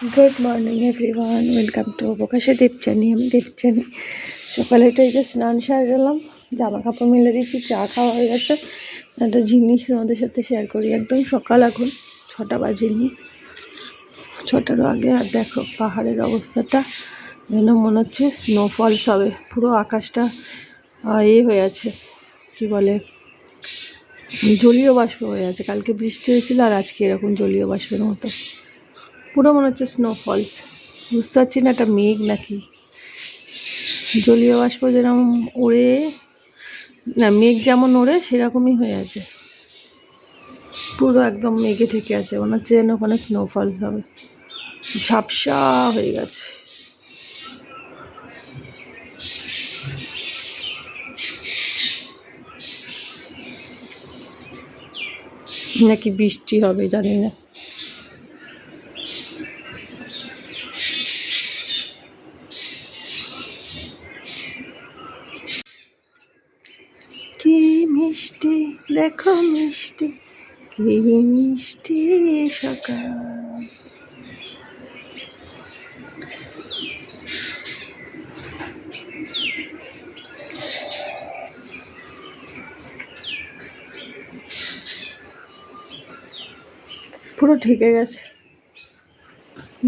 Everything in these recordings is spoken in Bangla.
Good morning everyone welcome to প্রকাশে দেবচানি আমি দেবচানি সকালে এই যে স্নান সারলাম জামা কাপড় মেলে দিয়েছি, চা খাওয়া হয়ে গেছে। একটা জিনিস তোমাদের সাথে শেয়ার করি। একদম সকাল এখন, ছটা বাজেনি। ছটারও আগে আর দেখো পাহাড়ের অবস্থাটা, যেন মনে হচ্ছে স্নোফলস হবে পুরো আকাশটা এ হয়ে আছে। কি বলে? জলীয় বাষ্প হয়ে আছে। কালকে বৃষ্টি হয়েছিল আর আজকে এরকম জলীয় বাষ্পের মতো। পুরো মনে হচ্ছে স্নোফলস বুঝতে পারছি না, একটা মেঘ নাকি? জলীয় বাষ্প যেরকম ওড়ে, না, মেঘ যেমন ওড়ে, সেরকমই হয়ে আছে। পুরো একদম মেঘে ঠেকে আছে, মনে হচ্ছে যেন ওখানে স্নোফলস হবে। ঝাপসা হয়ে গেছে। নাকি বৃষ্টি হবে, জানি না কি মিষ্টি দেখো মিষ্টি কি মিষ্টি সকাল। পুরো ঢেকে গেছে।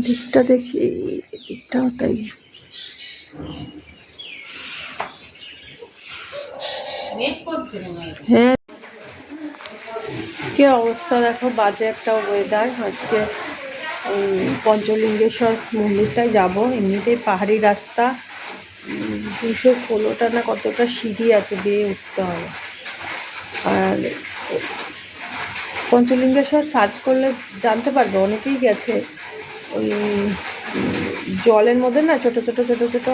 দিকটা দেখি দিকটাও তাই। হ্যাঁ। কি অবস্থা দেখো, বাজে একটা ওয়েদার আজকে পঞ্চলিঙ্গেশ্বর মন্দিরটায় যাব। এমনিতেই পাহাড়ি রাস্তা। দুশো ষোলোটা না কতটা সিঁড়ি আছে বেয়ে উঠতে হবে। আর পঞ্চলিঙ্গেশ্বর সার্চ করলে জানতে পারবে, অনেকেই গেছে। ওই জলের মধ্যে না ছোট ছোট ছোট ছোট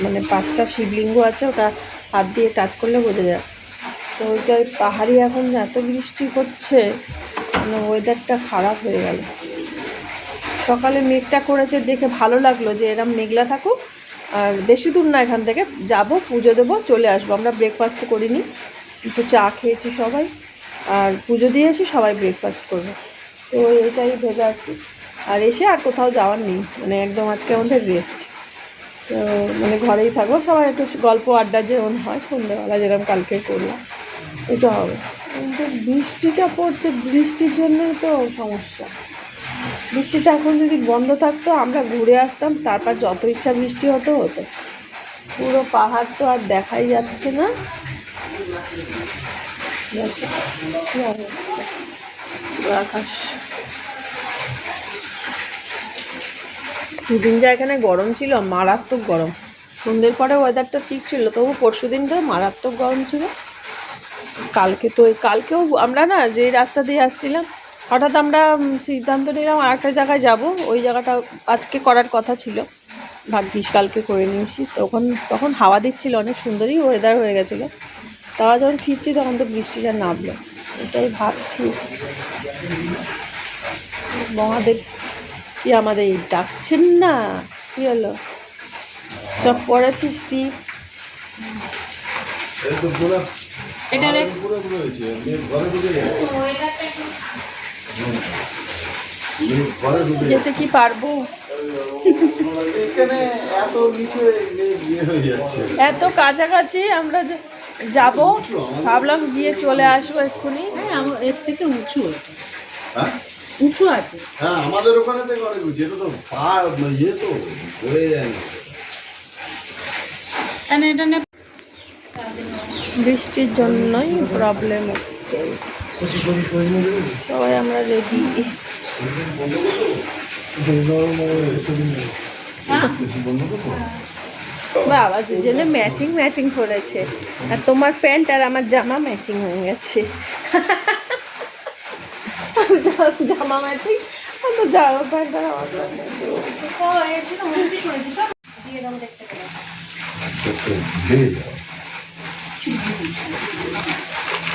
মানে পাঁচটা শিবলিঙ্গ আছে, ওটা হাত দিয়ে টাচ করলে বোঝা যায়। তো ওইটাই পাহাড়ি এখন এত বৃষ্টি হচ্ছে মানে ওয়েদারটা খারাপ হয়ে গেল। সকালে মেঘটা করেছে দেখে ভালো লাগল যে এরম মেঘলা থাকুক, আর বেশি দূর না এখান থেকে, যাব, পুজো দেবো, চলে আসব। আমরা ব্রেকফাস্ট করিনি, একটু চা খেয়েছি সবাই, আর পুজো দিয়ে এসে সবাই ব্রেকফাস্ট করবে। তো এটাই ভেবে আছি। আর এসে আর কোথাও যাওয়ার নেই মানে একদম আজকে আমাদের রেস্ট তো মানে ঘরেই থাকব, সবাই একটু গল্প আড্ডা যেমন হয়, সন্ধ্যেবেলা যেরকম কালকে করলাম। এটা হবে। কিন্তু বৃষ্টিটা পড়ছে, বৃষ্টির জন্যই তো সমস্যা। বৃষ্টিটা এখন যদি বন্ধ থাকতো, আমরা ঘুরে আসতাম, তারপর যত ইচ্ছা বৃষ্টি হতো হতো। পুরো পাহাড় তো আর দেখাই যাচ্ছে না। দুদিন যা এখানে গরম ছিল, মারাত্মক গরম। সন্ধ্যের পরে ওয়েদারটা ঠিক ছিল, তবু পরশু দিনটা মারাত্মক গরম ছিল। কালকে তো কালকেও আমরা না যে রাস্তা দিয়ে আসছিলাম, হঠাৎ আমরা সিদ্ধান্ত নিলাম আর একটা জায়গায় যাব। ওই জায়গাটা আজকে করার কথা ছিল। ভাগ্যিস কালকে করে নিয়েছি। তখন তখন হাওয়া দিচ্ছিল, অনেক সুন্দরই ওয়েদার হয়ে গেছিল। তারা যখন ফিরছি তখন তো বৃষ্টিটা নামলো। এটাই ভাবছি। মহাদেব কি আমাদের ডাকছেন না? কি হলো? সব পড়েছিস টিপ এটা রে। যেতে কি? পারব? এখানে এত নিচে ইয়ে হয়ে যাচ্ছে। এত কাছাকাছি আমরা যাব ভাবলাম গিয়ে চলে আসব এক্ষুনি। হ্যাঁ এর থেকে উঁচু হ্যাঁ? উঁচু আছে। হ্যাঁ আমাদের ওখানে থেকে অনেক উঁচু। এটা তো পাহাড় মানে ইয়ে তো হয়ে যায় না। এটা নে। বৃষ্টির জন্যই প্রবলেম হচ্ছে। সবাই আমরা রেডি বাবা দুজনে ম্যাচিং ম্যাচিং করেছে। আর তোমার প্যান্ট আর আমার জামা ম্যাচিং হয়ে গেছে। জামা ম্যাচিং আর তো জামা প্যান্ট আর আমার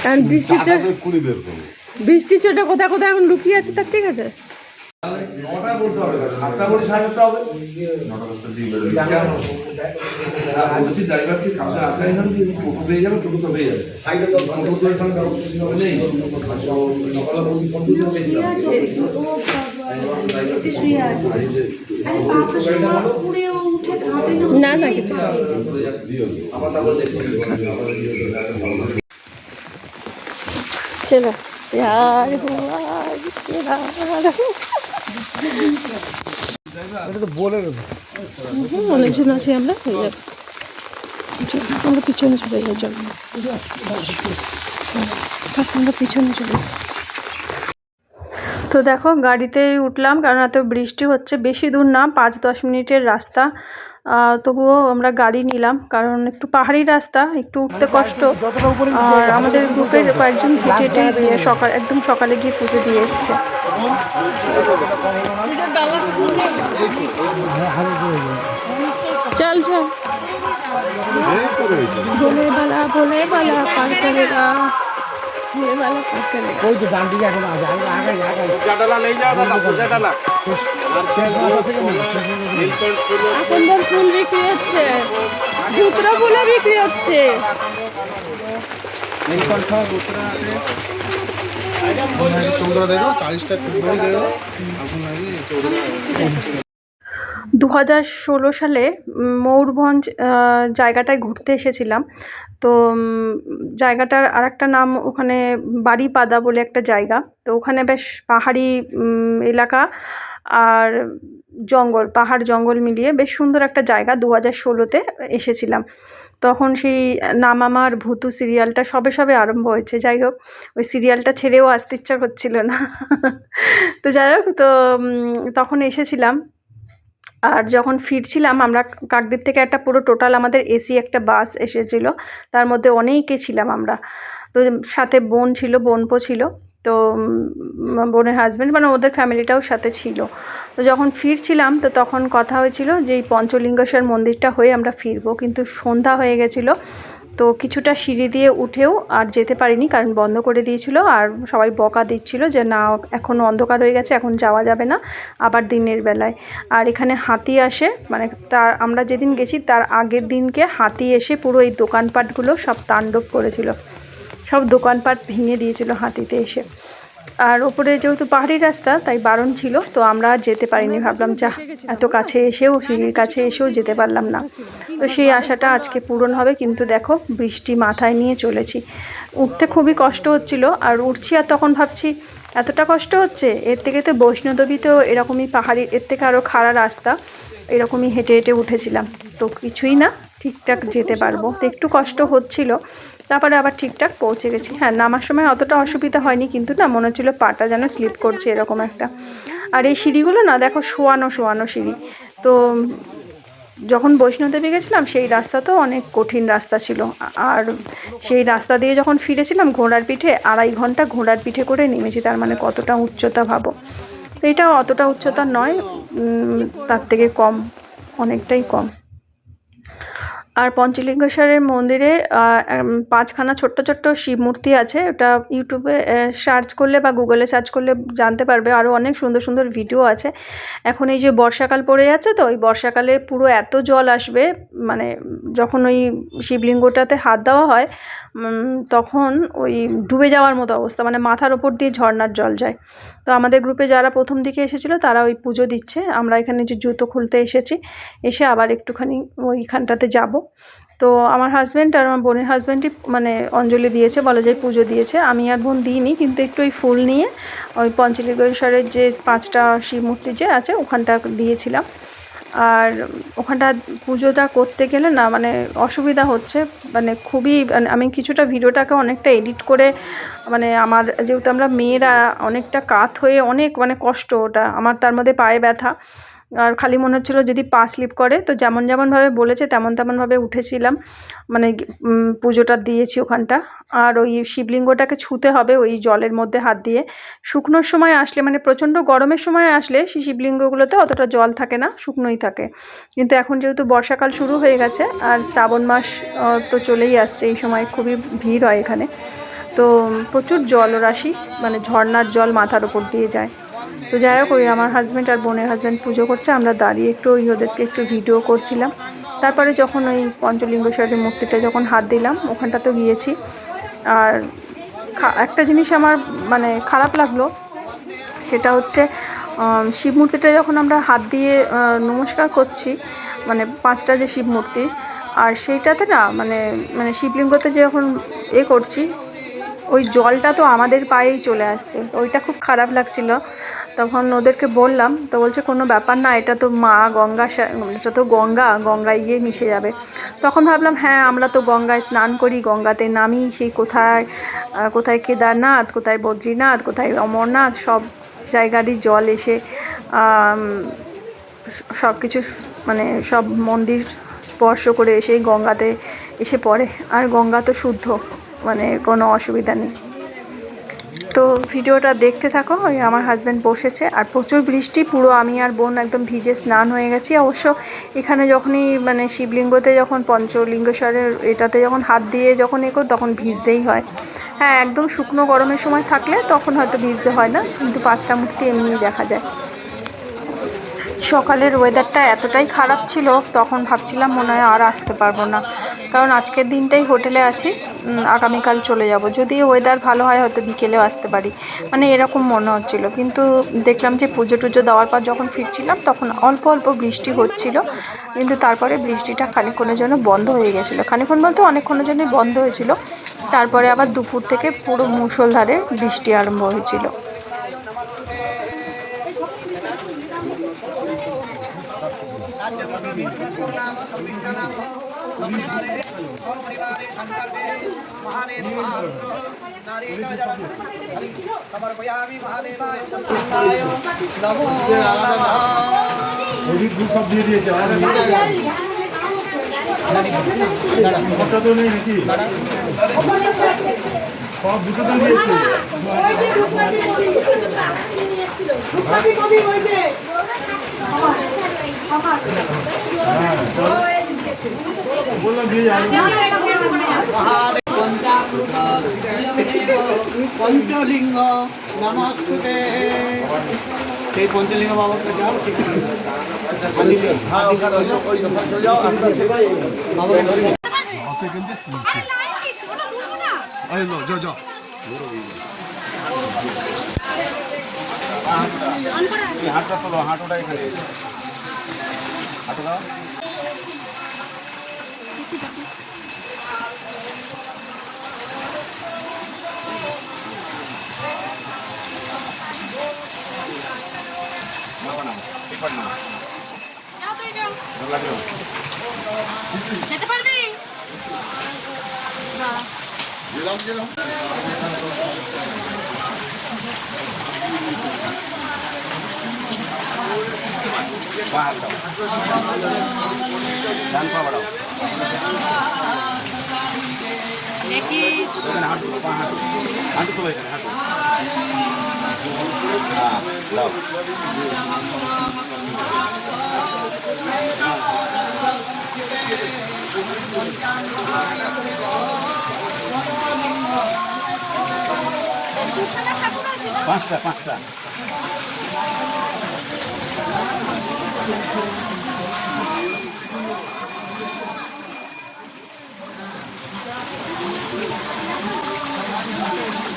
কারণ বৃষ্টির চোট বৃষ্টির চোটে কোথায় কোথায় এখন লুকিয়ে আছে তার ঠিক আছে? তো তো তো শুয়ে আছে আরে পাপা শোয়া উপরে ও উঠে খাবে না না না কিছু না। আবার তারপর দেখছি चलो प्यार हुआ इकरार হুম, অনেকজন আছি আমরা হয়ে যাবে চলো, আমরা পিছনে চলে যাই চলো থাক, আমরা পিছনে চলে যাই। তো দেখো গাড়িতেই উঠলাম কারণ এত বৃষ্টি হচ্ছে। বেশি দূর না পাঁচ দশ মিনিটের রাস্তা। তবুও আমরা গাড়ি নিলাম কারণ একটু পাহাড়ি রাস্তা একটু উঠতে কষ্ট। আর আমাদের গ্রুপের কয়েকজন হেঁটে হেঁটে সকাল একদম সকালে গিয়ে পুজো দিয়ে এসছে। চল চল। ভোলে বালা ভোলে বালা পার করেগা ভোলে বালা পার করেগা ওই তো ডান দিকে এখন আছে আগে আগে আগে এখন ধর ফুল বিক্রি হচ্ছে। জুতরা ফুলও বিক্রি হচ্ছে। নীলকণ্ঠ গোত্রা আছে। চৌদ্রা দেখো চালিশটা দেখো এখন চৌদ্রা দু হাজার ষোলো সালে ময়ূরভঞ্জ জায়গাটায় ঘুরতে এসেছিলাম। তো জায়গাটার আর একটা নাম ওখানে বাড়িপাদা বলে একটা জায়গা। তো ওখানে বেশ পাহাড়ি এলাকা আর জঙ্গল, পাহাড় জঙ্গল মিলিয়ে বেশ সুন্দর একটা জায়গা দু হাজার ষোলোতে এসেছিলাম। তখন সেই নাম আমার ভূতু সিরিয়ালটা সবে সবে আরম্ভ হয়েছে। যাই হোক, ওই সিরিয়ালটা ছেড়েও আসতে ইচ্ছা করছিল না। তো যাই হোক, তো তখন এসেছিলাম। আর যখন ফিরছিলাম, আমরা কাকদ্বীপ থেকে একটা পুরো টোটাল আমাদের এসি একটা বাস এসেছিল। তার মধ্যে অনেকে ছিলাম আমরা। তো সাথে বোন ছিল, বোনপো ছিল। তো বোনের হাজব্যান্ড মানে ওদের ফ্যামিলিটাও সাথে ছিল। তো যখন ফিরছিলাম, তো তখন কথা হয়েছিল যে, এই পঞ্চলিঙ্গেশ্বর মন্দিরটা হয়ে আমরা ফিরবো। কিন্তু সন্ধ্যা হয়ে গেছিল। তো কিছুটা সিঁড়ি দিয়ে উঠেও আর যেতে পারিনি কারণ বন্ধ করে দিয়েছিল আর সবাই বকা দিচ্ছিল যে না, এখন অন্ধকার হয়ে গেছে, এখন যাওয়া যাবে না আবার দিনের বেলায়। আর এখানে হাতি আসে মানে তার, আমরা যেদিন গেছি তার আগের দিনকে হাতি এসে পুরো এই দোকানপাটগুলো সব তাণ্ডব করেছিল। সব দোকানপাট ভেঙে দিয়েছিল হাতিতে এসে। আর ওপরে যেহেতু পাহাড়ি রাস্তা, তাই বারণ ছিল, তো আমরা আর যেতে পারিনি, ভাবলাম, যা, এত কাছে এসেও, সিঁড়ির কাছে এসেও যেতে পারলাম না। তো সেই আশাটা আজকে পূরণ হবে, কিন্তু দেখো, বৃষ্টি মাথায় নিয়ে চলেছি। উঠতে খুবই কষ্ট হচ্ছিল, আর উঠছি আর তখন ভাবছি, এতটা কষ্ট হচ্ছে? এর থেকে তো বৈষ্ণোদেবীতেও এরকমই পাহাড়ি, এর থেকে আরও খাড়া রাস্তা। এরকমই হেঁটে হেঁটে উঠেছিলাম। তো কিছুই না, ঠিকঠাক যেতে পারব। তো একটু কষ্ট হচ্ছিল তারপরে আবার ঠিকঠাক পৌঁছে গেছি। হ্যাঁ নামার সময় অতটা অসুবিধা হয়নি কিন্তু না, মনে হচ্ছিল পাটা যেন স্লিপ করছে এরকম একটা। আর এই সিঁড়িগুলো না, দেখো শোয়ানো শোয়ানো সিঁড়ি। তো যখন বৈষ্ণোদেবী গেছিলাম, সেই রাস্তা তো অনেক কঠিন রাস্তা ছিল। আর সেই রাস্তা দিয়ে যখন ফিরেছিলাম ঘোড়ার পিঠে, আড়াই ঘণ্টা ঘোড়ার পিঠে করে নেমেছি, তার মানে কতটা উচ্চতা ভাবো। তো এটা অতটা উচ্চতা নয় তার থেকে কম, অনেকটাই কম। আর পঞ্চলিঙ্গেশ্বরের মন্দিরে পাঁচখানা ছোট্ট ছোট্ট শিব মূর্তি আছে। ওটা ইউটিউবে সার্চ করলে বা গুগলে সার্চ করলে জানতে পারবে। আরও অনেক সুন্দর সুন্দর ভিডিও আছে। এখন এই যে বর্ষাকাল পড়ে যাচ্ছে তো, ওই বর্ষাকালে পুরো এত জল আসবে মানে যখন ওই শিবলিঙ্গটাতে হাত দেওয়া হয় তখন ওই ডুবে যাওয়ার মতো অবস্থা। মানে মাথার ওপর দিয়ে ঝর্ণার জল যায়। তো আমাদের গ্রুপে যারা প্রথম দিকে এসেছিল, তারা ওই পুজো দিচ্ছে। আমরা এখানে যে জুতো খুলতে এসেছি, এসে আবার একটুখানি ওইখানটাতে যাব। তো আমার হাজব্যান্ড আর আমার বোনের হাজব্যান্ডই মানে অঞ্জলি দিয়েছে, বলা যায় পুজো দিয়েছে। আমি আর বোন দিইনি, কিন্তু একটু ওই ফুল নিয়ে ওই পঞ্চলিঙ্গেশ্বরের যে পাঁচটা শিব মূর্তি যে আছে, ওখানটা দিয়েছিলাম। আর ওখানটা পুজোটা করতে গেলে না মানে অসুবিধা হচ্ছে। মানে খুবই মানে আমি কিছুটা ভিডিওটাকে অনেকটা এডিট করে মানে আমার যেহেতু আমরা মেয়েরা অনেকটা কাত হয়ে অনেক মানে কষ্ট ওটা, আমার তার মধ্যে পায়ে ব্যথা। আর খালি মনে হচ্ছিল যদি পা স্লিপ করে, তো যেমন যেমনভাবে বলেছে তেমন তেমনভাবে উঠেছিলাম। মানে পুজোটা দিয়েছি ওখানটা। আর ওই শিবলিঙ্গটাকে ছুঁতে হবে ওই জলের মধ্যে হাত দিয়ে। শুকনোর সময় আসলে মানে প্রচণ্ড গরমের সময় আসলে সেই শিবলিঙ্গগুলোতে অতটা জল থাকে না, শুকনোই থাকে। কিন্তু এখন যেহেতু বর্ষাকাল শুরু হয়ে গেছে, আর শ্রাবণ মাস তো চলেই আসছে, এই সময় খুবই ভিড় হয় এখানে। তো প্রচুর জলরাশি মানে ঝর্নার জল মাথার ওপর দিয়ে যায়। তো যাই হোক, ওই আমার হাজব্যান্ড আর বোনের হাজব্যান্ড পুজো করছে, আমরা দাঁড়িয়ে একটু ওই ওদেরকে একটু ভিডিও করছিলাম। তারপরে যখন ওই পঞ্চলিঙ্গেশ্বরের মূর্তিটা যখন হাত দিলাম, ওখানটাতেও গিয়েছি। আর একটা জিনিস আমার মানে খারাপ লাগল, সেটা হচ্ছে শিব মূর্তিটা যখন আমরা হাত দিয়ে নমস্কার করছি মানে পাঁচটা যে শিব মূর্তি, আর সেইটাতে না মানে মানে শিবলিঙ্গতে যখন এ করছি, ওই জলটা তো আমাদের পায়েই চলে আসছে। ওইটা খুব খারাপ লাগছিল। তখন ওদেরকে বললাম, তো বলছে, কোনো ব্যাপার না, এটা তো মা গঙ্গা এটা তো গঙ্গা, গঙ্গায় গিয়ে মিশে যাবে। তখন ভাবলাম হ্যাঁ আমরা তো গঙ্গায় স্নান করি, গঙ্গাতে নামি, সেই কোথায় কোথায় কেদারনাথ, কোথায় বদ্রীনাথ, কোথায় অমরনাথ, সব জায়গারই জল এসে সব কিছু মানে সব মন্দির স্পর্শ করে এসেই গঙ্গাতে এসে পড়ে। আর গঙ্গা তো শুদ্ধ মানে কোনো অসুবিধা নেই। তো ভিডিওটা দেখতে থাকো, ওই আমার হাজব্যান্ড বসেছে, আর প্রচুর বৃষ্টি, পুরো আমি আর বোন একদম ভিজে স্নান হয়ে গেছি, অবশ্য এখানে যখনই মানে শিবলিঙ্গতে যখন পঞ্চলিঙ্গেশ্বরের এটাতে যখন হাত দিয়ে যখন এ কর তখন ভিজতেই হয়। হ্যাঁ একদম শুকনো গরমের সময় থাকলে তখন হয়তো ভিজতে হয় না, কিন্তু পাঁচটা মূর্তি এমনিই দেখা যায়। সকালের ওয়েদারটা এতটাই খারাপ ছিল, তখন ভাবছিলাম মনে হয় আর আসতে পারব না। কারণ আজকের দিনটাই হোটেলে আছি। আগামীকাল চলে যাব। যদি ওয়েদার ভালো হয়, হয়তো বিকেলেও আসতে পারি। মানে এরকম মনে হচ্ছিল। কিন্তু দেখলাম যে পুজো টুজো দেওয়ার পর যখন ফিরছিলাম, তখন অল্প অল্প বৃষ্টি হচ্ছিল। কিন্তু তারপরে বৃষ্টিটা খানিক্ষণের জন্য বন্ধ হয়ে গেছিল। খানিক্ষণ বলতে অনেকক্ষণের জন্যই বন্ধ হয়েছিল। তারপরে আবার দুপুর থেকে পুরো মুষলধারে বৃষ্টি আরম্ভ হয়েছিল। সব দিয়ে দিয়েছে। ওটা তো নেই নাকি সব দুটো তো দিয়েছে যাবে পঞ্চলিঙ্গ নমস্তুতে। সেই পঞ্চলিঙ্গ বাবাকে যাও দোকান চলে যাও যা যা তোলো হাঁটুটা এখানে। হাঁটু দাও। যেতে পারবি? ডান পা বাড়াও হাঁটু হাঁটু হাঁটু। এখানে হাঁটু। পাঁচটা পাঁচটা। আমি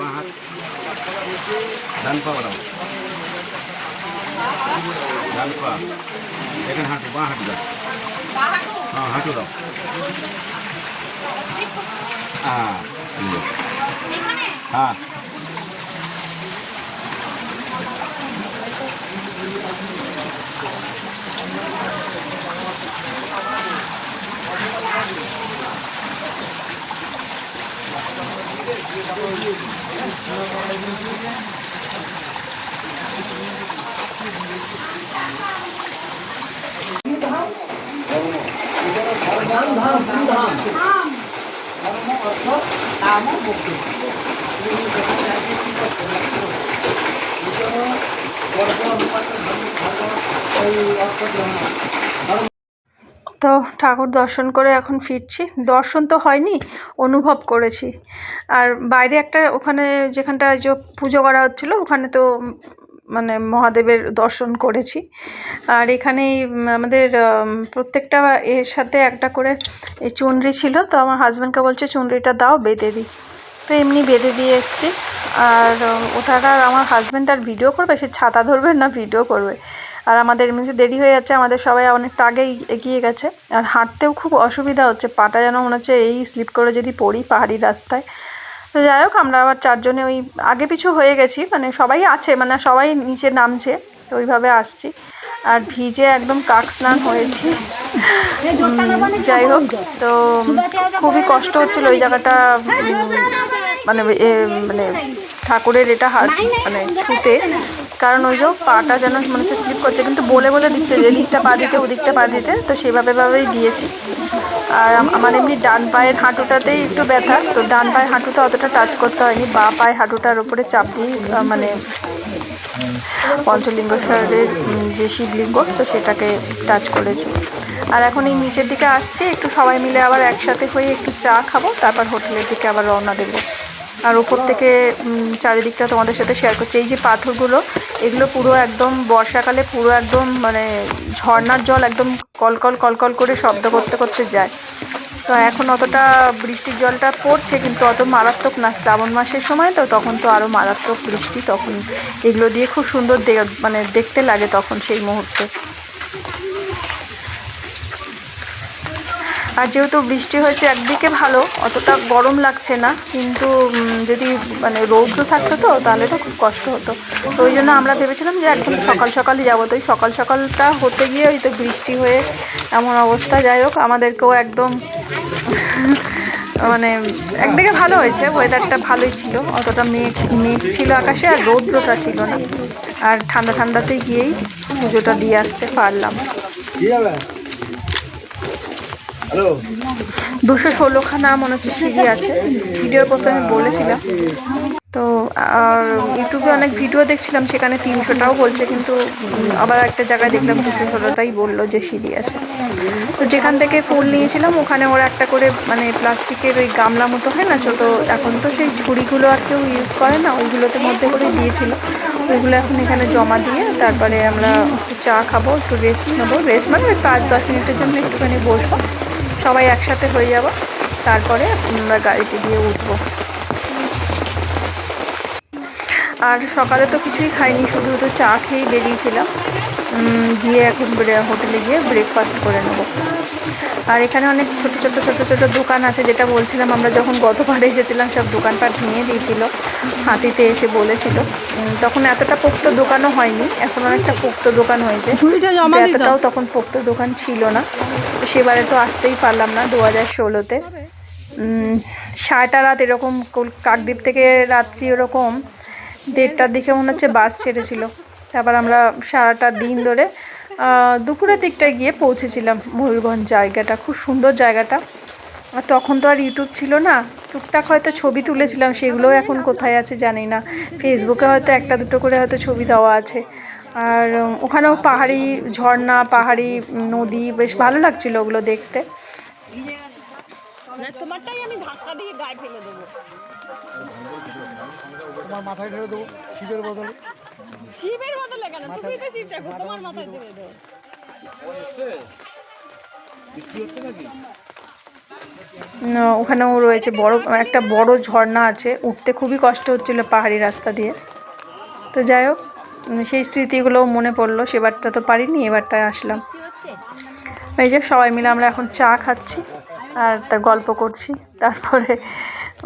পাহাড় ধানপা বাড়াবো ধানপা এখানে হাঁটু, বা হাঁটু দাও। হ্যাঁ হাঁটু দাও। হ্যাঁ Thank you. ধাম ধাম ধাম। ধাম ধর্ম অর্থ কাম মুক্তি গর্ব অনুপাত ধর্ম তো ঠাকুর দর্শন করে এখন ফিরছি। দর্শন তো হয়নি, অনুভব করেছি। আর বাইরে একটা ওখানে যেখানটা যে পুজো করা হচ্ছিল, ওখানে তো মানে মহাদেবের দর্শন করেছি। আর এখানে আমাদের প্রত্যেকটা এর সাথে একটা করে এই চুনরি ছিল, তো আমার হাজব্যান্ডকে বলছে, চুনরিটা দাও, বেঁধে দিই তো এমনি বেঁধে দিয়ে এসছি। আর ওটা আর আমার হাজব্যান্ড আর ভিডিও করবে? সে ছাতা ধরবে না ভিডিও করবে? আর আমাদের এমনিতে দেরি হয়ে যাচ্ছে, আমাদের সবাই অনেকটা আগেই এগিয়ে গেছে। আর হাঁটতেও খুব অসুবিধা হচ্ছে, পাটা যেন মনে হচ্ছে এই স্লিপ করে যদি পড়ি পাহাড়ি রাস্তায়। তো যাই হোক, আমরা আবার চারজনে ওই আগে পিছু হয়ে গেছি মানে সবাই আছে মানে সবাই নিচে নামছে, তো ওইভাবে আসছি। আর ভিজে একদম কাক স্নান হয়েছি। যাই হোক, তো খুবই কষ্ট হচ্ছিল ওই জায়গাটা মানে মানে ঠাকুরের এটা হাত মানে ছুতে। কারণ ওই যে পাটা যেন মনে হচ্ছে স্লিপ করছে, কিন্তু বলে বলে দিচ্ছে যে এদিকটা পা দিতে, ওদিকটা পা দিতে, তো সেভাবে ভাবেই দিয়েছি আর আমার এমনি ডান পায়ের হাঁটুটাতেই একটু ব্যথা, তো ডান পায়ের হাঁটুটা অতটা টাচ করতে হয়নি, বা পায়ের হাঁটুটার উপরে চাপ দিয়ে মানে পঞ্চলিঙ্গেশ্বরের যে শিবলিঙ্গ, তো সেটাকে টাচ করেছি। আর এখন এই নিচের দিকে আসছি, একটু সবাই মিলে আবার একসাথে হয়ে একটু চা খাব, তারপর হোটেলের দিকে আবার রওনা দেবো। আর উপর থেকে চারিদিকটা তোমাদের সাথে শেয়ার করছি। এই যে পাথরগুলো, এগুলো পুরো একদম বর্ষাকালে পুরো একদম মানে ঝর্নার জল একদম কলকল কলকল করে শব্দ করতে করতে যায়। তো এখন অতটা বৃষ্টির জলটা পড়ছে, কিন্তু অত মারাত্মক না। শ্রাবণ মাসের সময় তো তখন তো আরও মারাত্মক বৃষ্টি, তখন এগুলো দিয়ে খুব সুন্দর মানে দেখতে লাগে তখন সেই মুহূর্তে। আর যেহেতু বৃষ্টি হয়েছে একদিকে ভালো, অতটা গরম লাগছে না, কিন্তু যদি মানে রৌদ্র থাকতো তো, তাহলে তো খুব কষ্ট হতো। তো ওই জন্য আমরা ভেবেছিলাম যে একদম সকাল সকালই যাব। তো ওই সকাল সকালটা হতে গিয়ে ওই তো বৃষ্টি হয়ে এমন অবস্থা। যাই হোক, আমাদেরকেও একদম মানে একদিকে ভালো হয়েছে ওয়েদারটা ভালোই ছিল। অতটা মেঘ মেঘ ছিল আকাশে আর রৌদ্রটা ছিল না। আর ঠান্ডা ঠান্ডাতে গিয়েই পুজোটা দিয়ে আসতে পারলাম। দুশো ষোলোখানা মনে হচ্ছে সিঁড়ি আছে। ভিডিওর প্রথমে বলেছিলাম। তো, আর ইউটিউবে অনেক ভিডিও দেখছিলাম, সেখানে তিনশোটাও বলছে, কিন্তু আবার একটা জায়গায় দেখলাম দুশো ষোলোটাই বলল যে সিঁড়ি আছে। তো যেখান থেকে ফুল নিয়েছিলাম, ওখানে ওরা একটা করে মানে প্লাস্টিকের ওই গামলা মতো, হয় না, ছোটো, এখন তো সেই ঝুড়িগুলো আর কেউ ইউজ করে না ওইগুলোতে মধ্যে করে দিয়েছিল। ওইগুলো এখন এখানে জমা দিয়ে, তারপরে আমরা চা খাব, একটু রেস্ট নেব। রেস্ট মানে ওই পাঁচ দশ মিনিটের জন্য একটুখানি বসবো। সবাই একসাথে হয়ে যাব। তারপরে আমরা গাড়িতে গিয়ে উঠবো। আর সকালে তো কিছুই খাইনি, শুধু তো চা খেয়েই বেরিয়েছিলাম। গিয়ে এখন হোটেলে গিয়ে ব্রেকফাস্ট করে নেব। আর এখানে অনেক ছোট ছোট ছোট ছোট দোকান আছে যেটা বলছিলাম আমরা যখন গতবার এসেছিলাম সব দোকানপাট ভেঙে দিয়েছিল হাতিতে এসে বলেছিল। তখন এতটা পোক্ত দোকানও হয়নি এখন অনেকটা পোক্ত দোকান হয়েছে। এতটাও তখন পোক্ত দোকান ছিল না। সেবারে তো আসতেই পারলাম না দু হাজার ষোলোতে। সারাটা রাত এরকম কাকদ্বীপ থেকে রাত্রি ওরকম দেড়টার দিকে মনে হচ্ছে বাস ছেড়েছিল। তারপর আমরা সারাটা দিন ধরে দুপুরের দিকটায় গিয়ে পৌঁছেছিলাম ময়ূরভঞ্জ জায়গাটা খুব সুন্দর জায়গাটা। আর তখন তো আর ইউটিউব ছিল না টুকটাক হয়তো ছবি তুলেছিলাম সেগুলোও এখন কোথায় আছে জানি না। ফেসবুকে হয়তো একটা দুটো করে হয়তো ছবি দেওয়া আছে। আর ওখানেও পাহাড়ি ঝর্ণা পাহাড়ি নদী বেশ ভালো লাগছিল ওগুলো দেখতে। তোমার মাথায় ঢেলে দেবো শীতের বদলে। না, ওখানেও রয়েছে বড় একটা বড় ঝর্ণা আছে উঠতে খুবই কষ্ট হচ্ছিল পাহাড়ি রাস্তা দিয়ে। তো যাই হোক সেই স্মৃতিগুলোও মনে পড়ল সেবারটা তো পারিনি এবারটায় আসলাম। এই যে সবাই মিলে আমরা এখন চা খাচ্ছি আর তা গল্প করছি তারপরে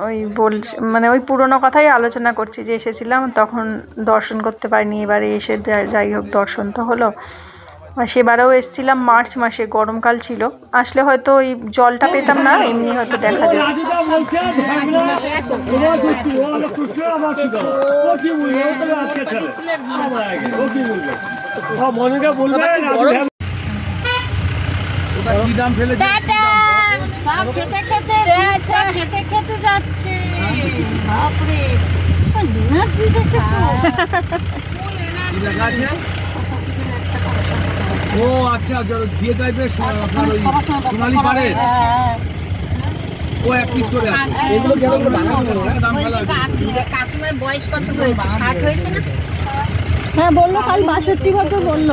ওই বল মানে ওই পুরোনো কথাই আলোচনা করছি যে এসেছিলাম তখন দর্শন করতে পারিনি এবারে এসে যাই হোক দর্শন তো হলো। আর সেবারেও এসেছিলাম মার্চ মাসে গরমকাল ছিল। আসলে হয়তো ওই জলটা পেতাম না এমনি হয়তো দেখা যায়। কি দাম ফেলেছে? চা খেতে খেতে চা খেতে খেতে যাচ্ছে। বাপরে এনার্জি দেখেছ। ফুল কি লেখা আছে? এনার্জি ও আচ্ছা আপনার ওই সোনালি পাড়ে। ও এক পিস করে আছে। এগুলো কেমন করে হ্যাঁ, দাম ভালো আছে। কাকিমার বয়স কত হয়েছে? ষাট হয়েছে না? হ্যাঁ বলল কাল বাষট্টি বছর বলল।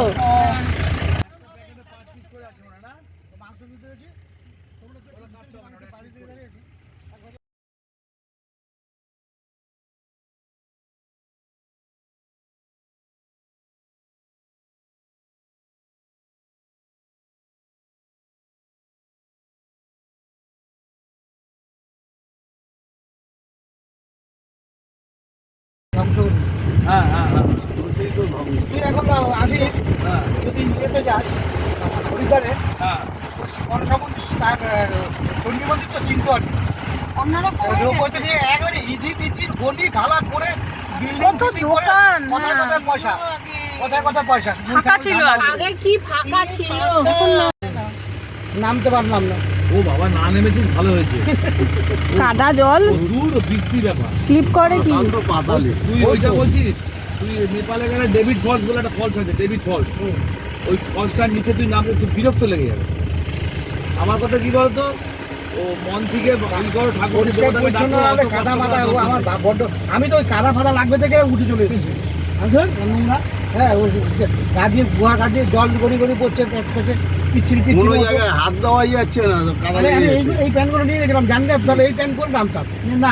হ্যাঁ হ্যাঁ হ্যাঁ। তুই এখন আসিস হ্যাঁ যদি ইয়েতে যাস হরিদ্বারে হ্যাঁ। মনসামন্দির চণ্ডী তো চিনতে পারবি অন্যরকম লোক বসে নিয়ে একবারে ইজি টিজি গলি গালা করে কত দোকান, কোথায়। কোথায় পয়সা কোথায় কোথায় পয়সা। ফাঁকা ছিল আগে। আগে কি ফাঁকা ছিল? নামতে পারলাম না। ও বাবা না নেমেছিস ভালো হয়েছে। কাদা জল। বৃষ্টি ব্যাপার। স্লিপ করে কি? তুই ওইটা বলছিস তুই নেপালে গেলে ডেভিড ফলস বলে একটা ফলস আছে ডেভিড ফলস। ওই ফলসটার নিচে তুই নামতে তুই বিরক্ত লেগে যাবে। আমার কথা কি বলতো? ও মন থেকে ঠাকুর কাদা আমার বড্ড আমি তো ওই কাদা ফাদা লাগবে থেকে উঠে চলে এসেছি। হ্যাঁ ওই গা দিয়ে গুহা গা দিয়ে জল গড়ি গড়ি পড়ছে পিচ্ছিল পিচ্ছিল কোনো মতো। জায়গায় হাত দেওয়াই যাচ্ছে না এই প্যান্টগুলো নিয়ে গেছিলাম জানলে তাহলে এই প্যান্ট করে নামতাম না